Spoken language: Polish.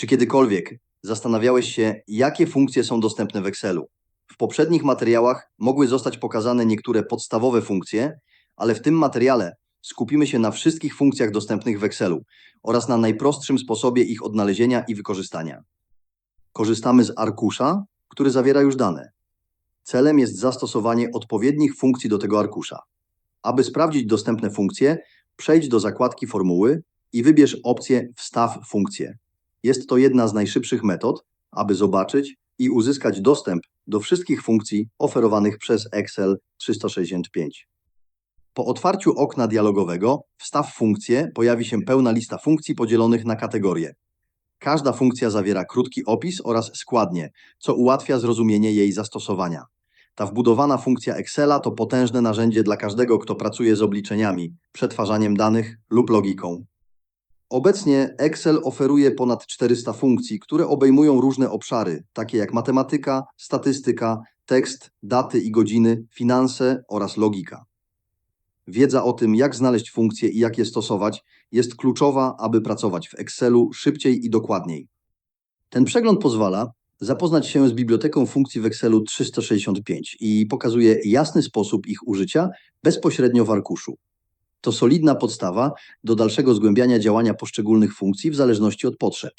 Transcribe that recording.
Czy kiedykolwiek zastanawiałeś się, jakie funkcje są dostępne w Excelu? W poprzednich materiałach mogły zostać pokazane niektóre podstawowe funkcje, ale w tym materiale skupimy się na wszystkich funkcjach dostępnych w Excelu oraz na najprostszym sposobie ich odnalezienia i wykorzystania. Korzystamy z arkusza, który zawiera już dane. Celem jest zastosowanie odpowiednich funkcji do tego arkusza. Aby sprawdzić dostępne funkcje, przejdź do zakładki formuły i wybierz opcję Wstaw funkcję. Jest to jedna z najszybszych metod, aby zobaczyć i uzyskać dostęp do wszystkich funkcji oferowanych przez Excel 365. Po otwarciu okna dialogowego Wstaw funkcję pojawi się pełna lista funkcji podzielonych na kategorie. Każda funkcja zawiera krótki opis oraz składnie, co ułatwia zrozumienie jej zastosowania. Ta wbudowana funkcja Excela to potężne narzędzie dla każdego, kto pracuje z obliczeniami, przetwarzaniem danych lub logiką. Obecnie Excel oferuje ponad 400 funkcji, które obejmują różne obszary, takie jak matematyka, statystyka, tekst, daty i godziny, finanse oraz logika. Wiedza o tym, jak znaleźć funkcje i jak je stosować, jest kluczowa, aby pracować w Excelu szybciej i dokładniej. Ten przegląd pozwala zapoznać się z biblioteką funkcji w Excelu 365 i pokazuje jasny sposób ich użycia bezpośrednio w arkuszu. To solidna podstawa do dalszego zgłębiania działania poszczególnych funkcji w zależności od potrzeb.